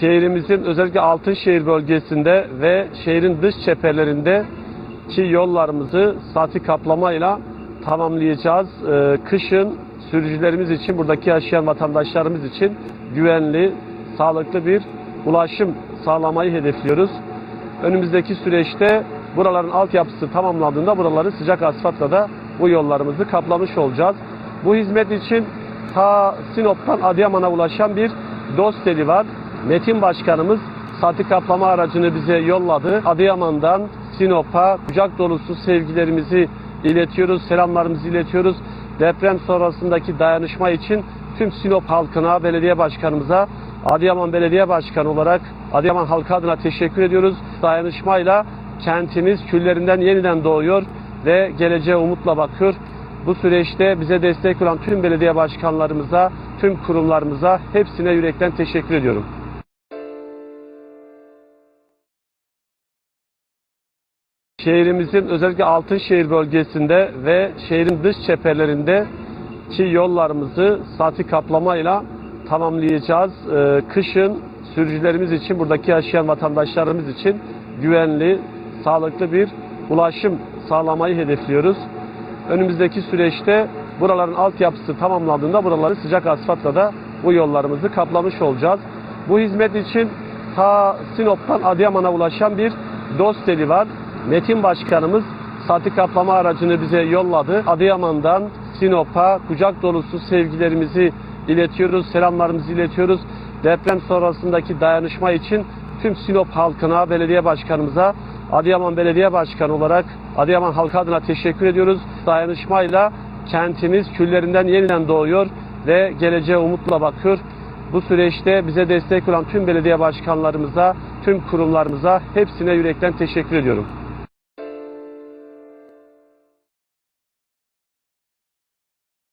şehrimizin özellikle Altınşehir bölgesinde ve şehrin dış çeperlerinde ki yollarımızı sati kaplamayla tamamlayacağız. Ee, kışın sürücülerimiz için, buradaki yaşayan vatandaşlarımız için güvenli, sağlıklı bir ulaşım sağlamayı hedefliyoruz. Önümüzdeki süreçte buraların altyapısı tamamlandığında buraları sıcak asfaltla da bu yollarımızı kaplamış olacağız. Bu hizmet için ta Sinop'tan Adıyaman'a ulaşan bir dost teli var. Metin Başkanımız sati kaplama aracını bize yolladı. Adıyaman'dan Sinop'a kucak dolusu sevgilerimizi iletiyoruz, selamlarımızı iletiyoruz. Deprem sonrasındaki dayanışma için tüm Sinop halkına, belediye başkanımıza, Adıyaman Belediye Başkanı olarak Adıyaman halkı adına teşekkür ediyoruz. Dayanışmayla kentimiz küllerinden yeniden doğuyor ve geleceğe umutla bakıyor. Bu süreçte bize destek olan tüm belediye başkanlarımıza, tüm kurumlarımıza hepsine yürekten teşekkür ediyorum. Şehrimizin özellikle Altınşehir bölgesinde ve şehrin dış çeperlerinde ki yollarımızı sati kaplamayla tamamlayacağız. Ee, kışın sürücülerimiz için, buradaki yaşayan vatandaşlarımız için güvenli, sağlıklı bir ulaşım sağlamayı hedefliyoruz. Önümüzdeki süreçte buraların altyapısı tamamlandığında buraları sıcak asfaltla da bu yollarımızı kaplamış olacağız. Bu hizmet için ta Sinop'tan Adıyaman'a ulaşan bir dost teli var. Metin Başkanımız sati kaplama aracını bize yolladı. Adıyaman'dan Sinop'a kucak dolusu sevgilerimizi iletiyoruz, selamlarımızı iletiyoruz. Deprem sonrasındaki dayanışma için tüm Sinop halkına, belediye başkanımıza, Adıyaman Belediye Başkanı olarak Adıyaman halkı adına teşekkür ediyoruz. Dayanışmayla kentimiz küllerinden yeniden doğuyor ve geleceğe umutla bakıyor. Bu süreçte bize destek olan tüm belediye başkanlarımıza, tüm kurumlarımıza hepsine yürekten teşekkür ediyorum.